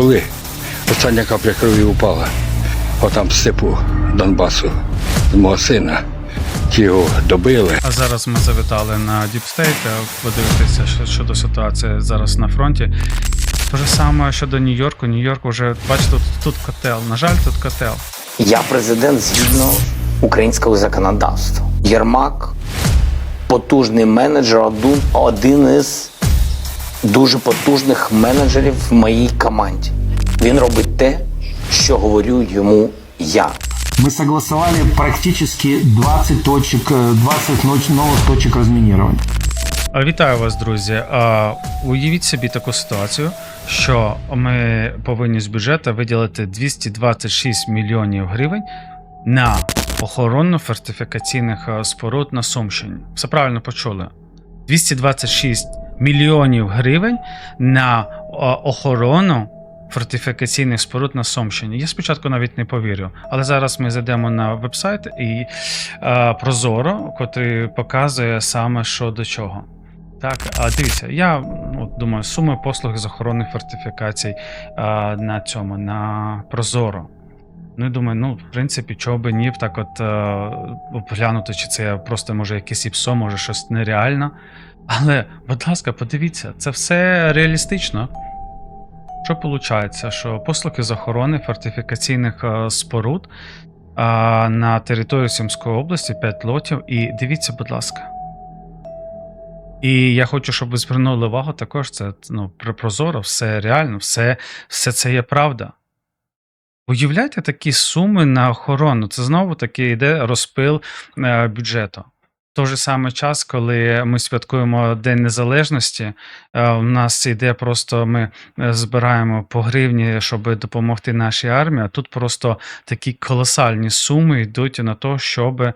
Коли остання капля крові упала, отам в степу Донбасу, з мого сина, ті його добили. А зараз ми завітали на State, подивитися що щодо ситуації зараз на фронті. Те ж саме щодо Нью-Йорку. Нью-Йорк вже бачите, тут, тут котел. На жаль, тут котел. Я президент згідно українського законодавства. Єрмак потужний менеджер, один, один із дуже потужних менеджерів в моїй команді. Він робить те, що говорю йому я. Мы согласовали практически 20 точек, э, 20 ноч- новых точек разминирования. А, Вітаю вас, друзі. А, Уявіть собі таку ситуацію, що ми повинні з бюджету виділити 226 мільйонів гривень на охорону фортифікаційних а, споруд на Сумщині. Все правильно почули. 226 мільйонів гривень на охорону фортифікаційних споруд на Сумщині. Я спочатку навіть не повірю, але зараз ми зайдемо на вебсайт і е, Прозоро, котрий показує саме що до чого. Так, а дивіться, я от, думаю, суми послуг з охорони фортифікацій е, на цьому, на Прозоро. Ну, і думаю, ну, в принципі, чого би ні, так от е, поглянути, чи це просто може якесь іпсо, може щось нереально. Але, будь ласка, подивіться, це все реалістично. Що виходить? Що послуги з охорони фортифікаційних е, споруд а, на території Сумської області 5 лотів. І дивіться, будь ласка. І я хочу, щоб ви звернули увагу також. Це ну, про- прозоро, все реально, все, все це є правда. Уявляйте такі суми на охорону. Це знову таки йде розпил е, бюджету. Той же самий час, коли ми святкуємо День Незалежності, е, у нас йде просто ми е, збираємо по гривні, щоб допомогти нашій армії. А тут просто такі колосальні суми йдуть на те, щоб е,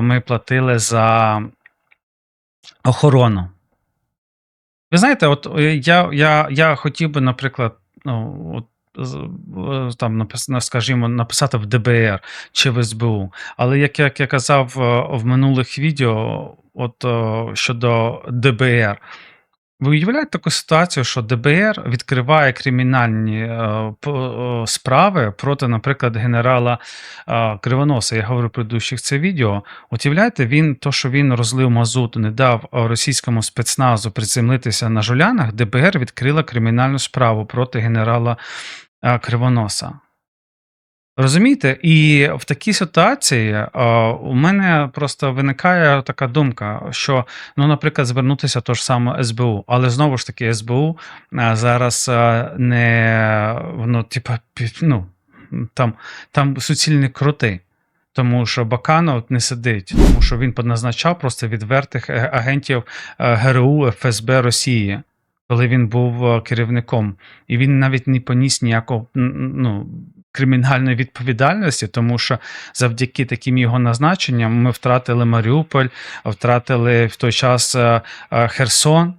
ми платили за охорону. Ви знаєте, от я, я, я хотів би, наприклад, ну, от, там, напис- скажімо, написати в ДБР чи в СБУ. Але як, як я казав е, в минулих відео, от е, щодо ДБР, ви уявляєте таку ситуацію, що ДБР відкриває кримінальні е, е, справи проти, наприклад, генерала е, Кривоноса. Я говорю про це відео. От уявляєте, він то, що він розлив мазуту, не дав е, російському спецназу приземлитися на жулянах, ДБР відкрила кримінальну справу проти генерала е, Кривоноса. Розумієте? І в такій ситуації е, у мене просто виникає така думка, що, ну, наприклад, звернутися то ж саме СБУ, але знову ж таки, СБУ е, зараз е, не воно, типа, ну, там, там суцільні кроти. Тому що Баканов не сидить, тому що він поназначав просто відвертих агентів ГРУ ФСБ Росії, коли він був е, керівником. І він навіть не поніс ніякого ну, кримінальної відповідальності, тому що завдяки таким його назначенням ми втратили Маріуполь, втратили в той час е, е, Херсон.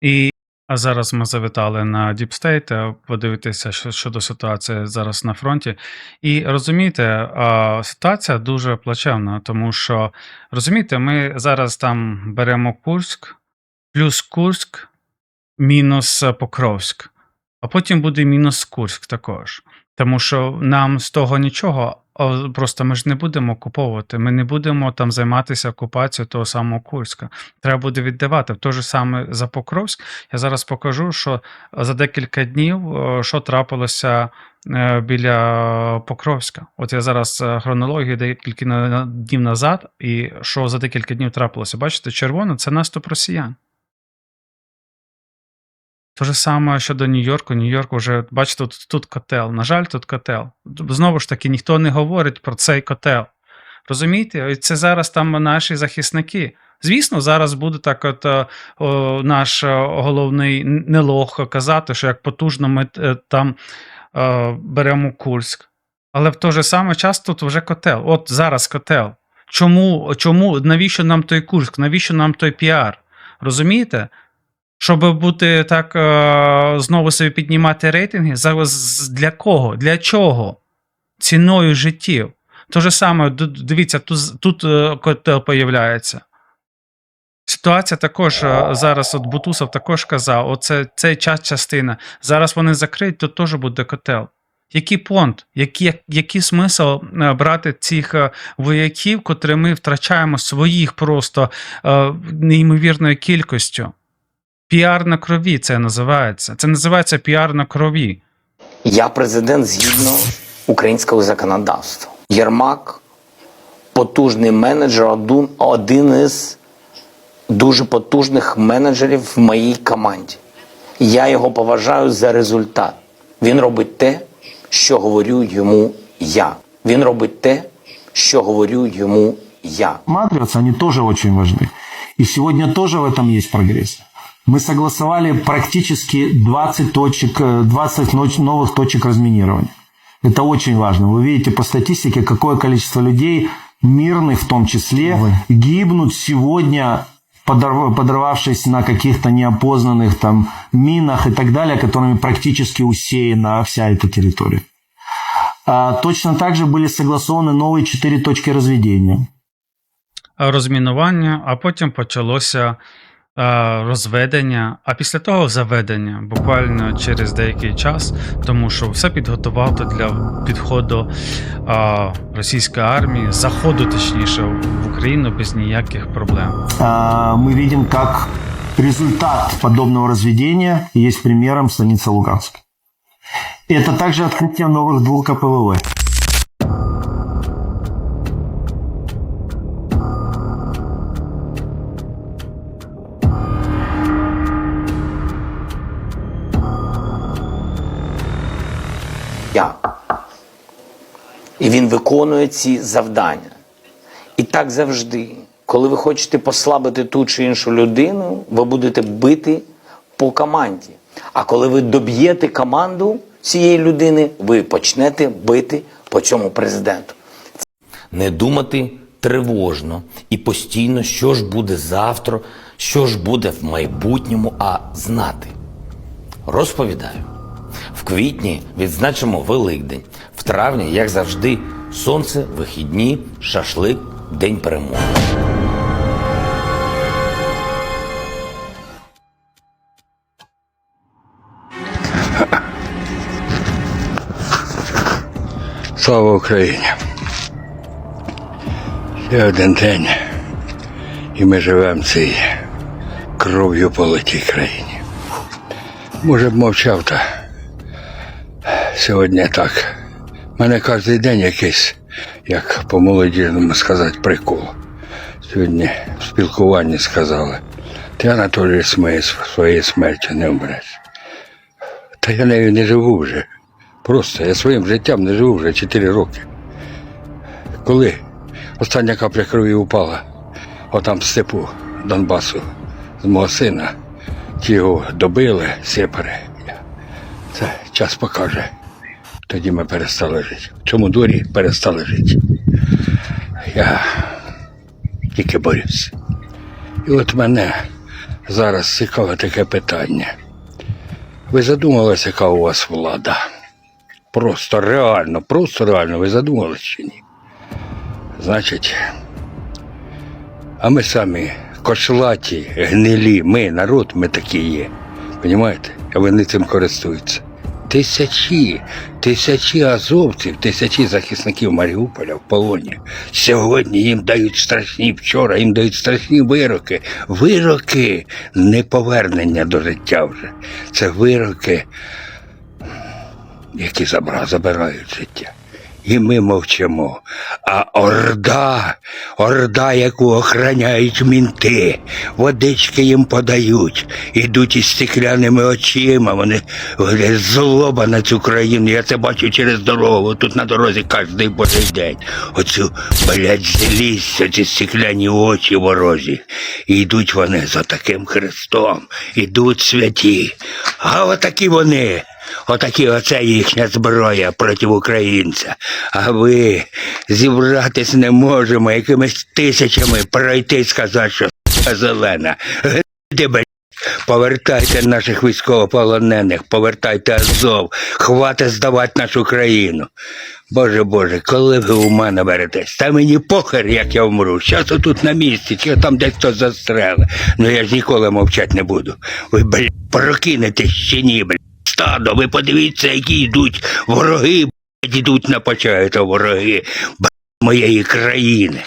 І а зараз ми завітали на е, подивитися що, щодо ситуації зараз на фронті. І розумієте, ситуація дуже плачевна, тому що розумієте, ми зараз там беремо Курськ, плюс Курськ, мінус е, Покровськ, а потім буде мінус Курськ також. Тому що нам з того нічого, просто ми ж не будемо окуповувати, ми не будемо там займатися окупацією того самого Курська. Треба буде віддавати. Той же саме за Покровськ. Я зараз покажу, що за декілька днів е, що трапилося е, біля Покровська. От я зараз хронологію декілька днів назад, і що за декілька днів трапилося. Бачите, червоно це наступ росіян. Те ж саме щодо Нью-Йорку. Нью-Йорк вже, бачите, тут, тут котел. На жаль, тут котел. Знову ж таки, ніхто не говорить про цей котел. Розумієте? Це зараз там наші захисники. Звісно, зараз буде так, от е, о, наш е, головний нелох казати, що як потужно ми е, там е, беремо Курськ. Але в той же самий час тут вже котел. От зараз котел. Чому, чому, навіщо нам той Курськ? Навіщо нам той піар? Розумієте? Щоб бути так е, знову собі піднімати рейтинги, за, з- для кого? Для чого? Ціною життів. То же саме, дивіться, тут, тут е, котел появляється. Ситуація також е, зараз, от Бутусов також казав, оце цей час частина. Зараз вони закриють, то теж буде котел. Який понт? Який, який смисл брати цих вояків, котрі ми втрачаємо своїх просто неймовірною кількістю? Піар на крові це називається. Це називається піар на крові. Я президент згідно українського законодавства. Єрмак потужний менеджер, один, один із дуже потужних менеджерів в моїй команді. Я його поважаю за результат. Він робить те, що говорю йому я. Він робить те, що говорю йому я. Матрицы, они тоже очень важны. И сегодня тоже в этом есть прогресс. Мы согласовали практически 20 точек, э, 20 ноч- новых точек разминирования. Это очень важно. Вы видите по статистике, какое количество людей, мирных в том числе, гибнут сегодня подорв- подорвавшись на каких-то неопознанных там минах и так далее, которыми практически усеяна вся эта территория. А, точно так же были согласованы новые четыре точки разведения. розмінування, а потім почалося розведення, а після того заведення буквально через деякий час, тому що все підготувало для підходу е, російської армії, заходу точніше в Україну без ніяких проблем. А, мы видим, как результат подобного разведения есть примером станица Луганск. Это также открытие новых двух КПВВ. Я. І він виконує ці завдання. І так завжди, коли ви хочете послабити ту чи іншу людину, ви будете бити по команді. А коли ви доб'єте команду цієї людини, ви почнете бити по цьому президенту. Не думати тривожно і постійно, що ж буде завтра, що ж буде в майбутньому, а знати. Розповідаю. Квітні відзначимо Великдень. В травні, як завжди, сонце, вихідні, шашлик, день перемоги. Слава Україні! Ще один день, і ми живемо в цій кров'ю политій країні. Може б мовчав, та сьогодні так. У мене кожен день якийсь, як по молодіжному сказати, прикол. Сьогодні в спілкуванні сказали, ти Анатолій Смис своєї смерті не вмреш. Та я нею не живу вже. Просто я своїм життям не живу вже 4 роки. Коли остання капля крові упала, отам в степу Донбасу з мого сина, ті його добили, сепари. Це час покаже. Тоді ми перестали жити. В цьому дворі перестали жити. Я тільки борюсь. І от мене зараз цікаве таке питання. Ви задумалися, яка у вас влада? Просто реально, просто реально, ви задумались чи ні? Значить, а ми самі кошлаті, гнилі, ми, народ, ми такі є. Понімаєте? А вони цим користуються. Тисячі, тисячі азовців, тисячі захисників Маріуполя в полоні. Сьогодні їм дають страшні, вчора їм дають страшні вироки. Вироки не повернення до життя вже. Це вироки які забирають життя. І ми мовчимо. А орда, орда, яку охороняють мінти, водички їм подають, ідуть із стеклянними очима, вони, вони злоба на цю країну. Я це бачу через дорогу. Тут на дорозі кожний божий день. Оцю, блядь, злість, оці стекляні очі ворожі. І йдуть вони за таким Христом, ідуть святі. А отакі вони. Отакі оце їхня зброя проти українця. А ви зібратись не можемо якимись тисячами пройти і сказати, що зелена. Блядь, Повертайте наших військовополонених, повертайте Азов, хватить здавати нашу країну. Боже Боже, коли ви у мене беретесь? Та мені похер, як я вмру. Щас отут на місці, чи там десь хтось застреле. Ну я ж ніколи мовчати не буду. Ви, блядь, прокинетесь чи ні, блядь стадо. Ви подивіться, які йдуть вороги, блядь, йдуть на Почаєта вороги блядь, моєї країни.